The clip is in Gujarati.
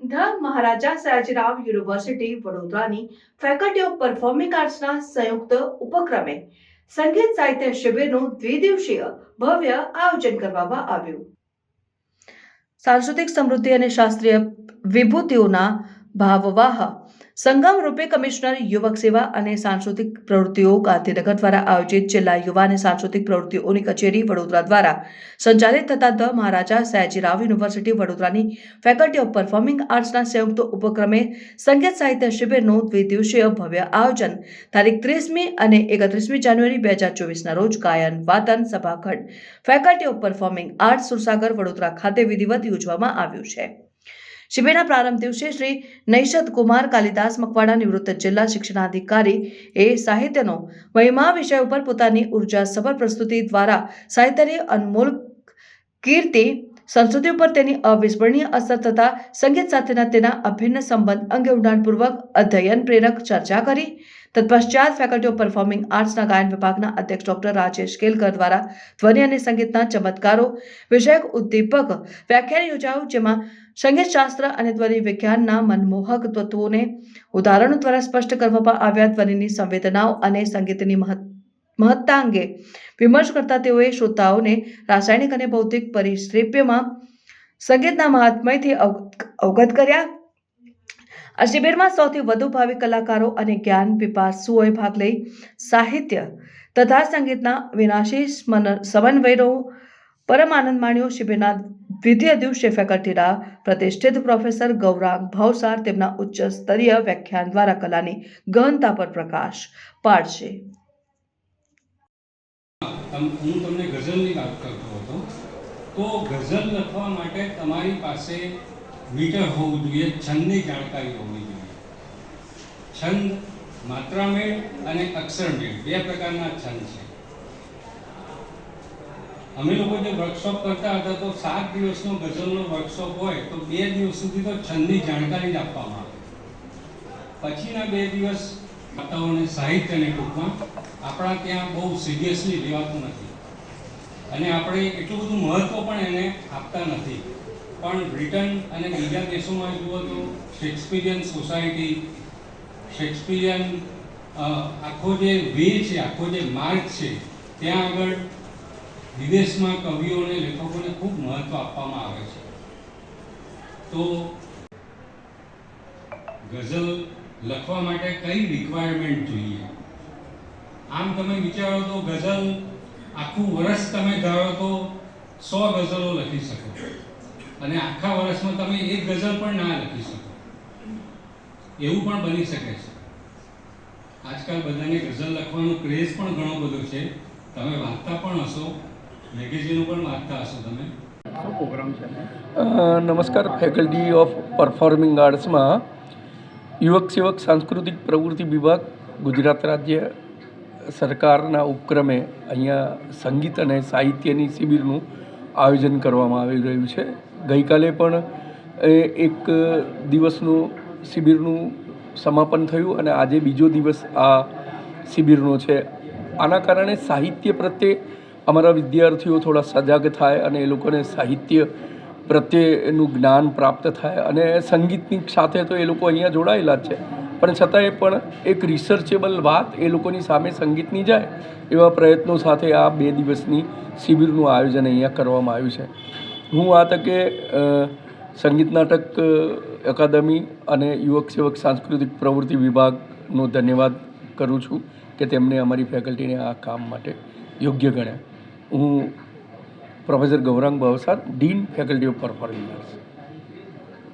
ધ મહારાજા સયાજીરાવ યુનિવર્સિટી વડોદરાની ફેકલ્ટી ઓફ પરફોર્મિંગ આર્ટ્સના સંયુક્ત ઉપક્રમે સંગીત સાહિત્ય શિબિરનું દ્વિદિવસીય ભવ્ય આયોજન કરવામાં આવ્યું. સાંસ્કૃતિક સમૃદ્ધિ અને શાસ્ત્રીય વિભૂતિઓના ભાવવાહ. સંગમ રૂપે કમિશનર યુવક સેવા અને સાંસ્કૃતિક પ્રવૃત્તિઓ ગાંધીનગર દ્વારા આયોજિત જિલ્લા યુવા અને સાંસ્કૃતિક પ્રવૃત્તિઓની કચેરી વડોદરા દ્વારા સંચાલિત થતા ધ મહારાજા સયાજીરાવ યુનિવર્સિટી વડોદરાની ફેકલ્ટી ઓફ પરફોર્મિંગ આર્ટ્સના સંયુક્ત ઉપક્રમે સંગીત સાહિત્ય શિબિરનું દ્વિદિવસીય ભવ્ય આયોજન તારીખ ત્રીસમી અને એકત્રીસમી જાન્યુઆરી બે હજાર ચોવીસના રોજ ગાયન વાતન સભાખંડ, faculty of performing arts Sursagar Vadodara ખાતે વિધિવત યોજવામાં આવ્યું છે. શિબિરના પ્રારંભ દિવસે શ્રી નૈષદ કુમાર કાલિદાસ મકવાડા નિવૃત્ત જિલ્લા શિક્ષણાધિકારી એ સાહિત્યનો મહિમા વિષય ઉપર પોતાની ઉર્જાસભર પ્રસ્તુતિ દ્વારા સાહિત્યની અનમોલ કીર્તિ સંસ્કૃતિ ઉપર તેની અવિસ્મરણીય અસર તથા સંગીત સાથેના તેના અભિન્ન સંબંધ અંગે ઊંડાણપૂર્વક અધ્યયન પ્રેરક ચર્ચા કરી. તત્પશ્ચાત ફેકલ્ટી ઓફ પરફોર્મિંગ આર્ટ્સના ગાયન વિભાગના અધ્યક્ષ ડોક્ટર રાજેશ કેલકર દ્વારા ધ્વનિ અને સંગીતના ચમત્કારો વિષયક ઉદ્દીપક વ્યાખ્યાન યોજાયું, જેમાં સંગીત શાસ્ત્ર અને ધ્વનિ વિજ્ઞાનના મનમોહક તત્વોને ઉદાહરણો દ્વારા સ્પષ્ટ કરવામાં આવ્યા. ધ્વનિની સંવેદનાઓ અને સંગીતની મહત્, મહત્તા અંગે વિમર્શ કરતા તેઓએ શ્રોતાઓને રાસાયણિક અને ભૌતિક પરિશ્રેપ્યમાં સંગીતના મહાત્મયથી અવગત કર્યા. આ શિબિરમાં સૌથી વધુ ભાવિ કલાકારો અને જ્ઞાન પીપાસુઓએ ભાગ લઈ સાહિત્ય તથા સંગીતના વિનાશી સ્મન- સમન્વયનો પરમ આનંદ માણ્યો. શિબિરના દ્વિતીય દિવસે ફેકલ્ટીના પ્રતિષ્ઠિત પ્રોફેસર ગૌરાંગ ભાવસાર તેમના ઉચ્ચ સ્તરીય વ્યાખ્યાન દ્વારા કલાની ગહનતા પર પ્રકાશ પાડશે. હું તમને ગઝલની વાત કરતો હતો. તો ગઝલ લખવા માટે તમારી પાસે મીટર હોવું જોઈએ, છંદની જાણકારી હોવી જોઈએ. છંદ માત્રામેળ અને અક્ષરમેળ, બે પ્રકારના છંદ છે. અમે લોકો જે વર્કશોપ કરતા હતા તો સાત દિવસનો ગઝલનો વર્કશોપ હોય તો બે દિવસ સુધી તો છંદની જાણકારી જ આપવામાં આવે. પછીના બે દિવસ વાતાવરણ સાહિત્યને ટૂંકમાં આપણા ત્યાં બહુ સિરિયસલી લેવાતું નથી. અને આપણે એટલું બધું મહત્ત્વ પણ એને આપતા નથી. પણ બ્રિટન અને બીજા દેશોમાં જુઓ તો શેક્સપિરિયન સોસાયટી શેક્સપિરિયન આખો જે વે છે, આખો જે માર્ગ છે, ત્યાં આગળ વિદેશમાં કવિઓને લેખકોને ખૂબ મહત્વ આપવામાં આવે છે. તો ગઝલ લખવા માટે કઈ રિક્વાયરમેન્ટ જોઈએ? આમ તમે વિચારો તો ગઝલ આખું વર્ષ તમે ધારો તો સો ગઝલો લખી શકો. અને આખા વર્ષમાં તમે એક ગઝલ પણ ના લખી શકો. એવું પણ બની શકે છે. આજકાલ બધાને ગઝલ લખવાનો ક્રેઝ પણ ઘણો બધો છે. તમે વાંચતા પણ હશો. મેગેઝિનો પણ વાંચતા હશો તમે? અ, નમસ્કાર ફેકલ્ટી ઓફ પરફોર્મિંગ આર્ટ્સમાં યુવક સેવક સાંસ્કૃતિક પ્રવૃત્તિ વિભાગ ગુજરાત રાજ્ય સરકારના ઉપક્રમે અહીંયા સંગીત અને સાહિત્યની શિબિરનું આયોજન કરવામાં આવી રહ્યું છે. ગઈકાલે પણ એ એક દિવસનું શિબિરનું સમાપન થયું અને આજે બીજો દિવસ આ શિબિરનો છે. આના કારણે સાહિત્ય પ્રત્યે અમારા વિદ્યાર્થીઓ થોડા સજાગ થાય અને એ લોકોને સાહિત્ય પ્રત્યેનું જ્ઞાન પ્રાપ્ત થાય અને સંગીતની સાથે તો એ લોકો અહીંયા જોડાયેલા જ છે. પણ છતાંય પણ એક રિસર્ચેબલ વાત એ લોકોની સામે સંગીતની જાય એવા પ્રયત્નો સાથે આ બે દિવસની શિબિરનું આયોજન અહીંયા કરવામાં આવ્યું છે. હું આ તકે સંગીત નાટક અકાદમી અને યુવક સેવક સાંસ્કૃતિક પ્રવૃત્તિ વિભાગનો ધન્યવાદ કરું છું કે તેમણે અમારી ફેકલ્ટીને આ કામ માટે યોગ્ય ગણ્યા. હું professor Gaurang Bavsar dean faculty of performing arts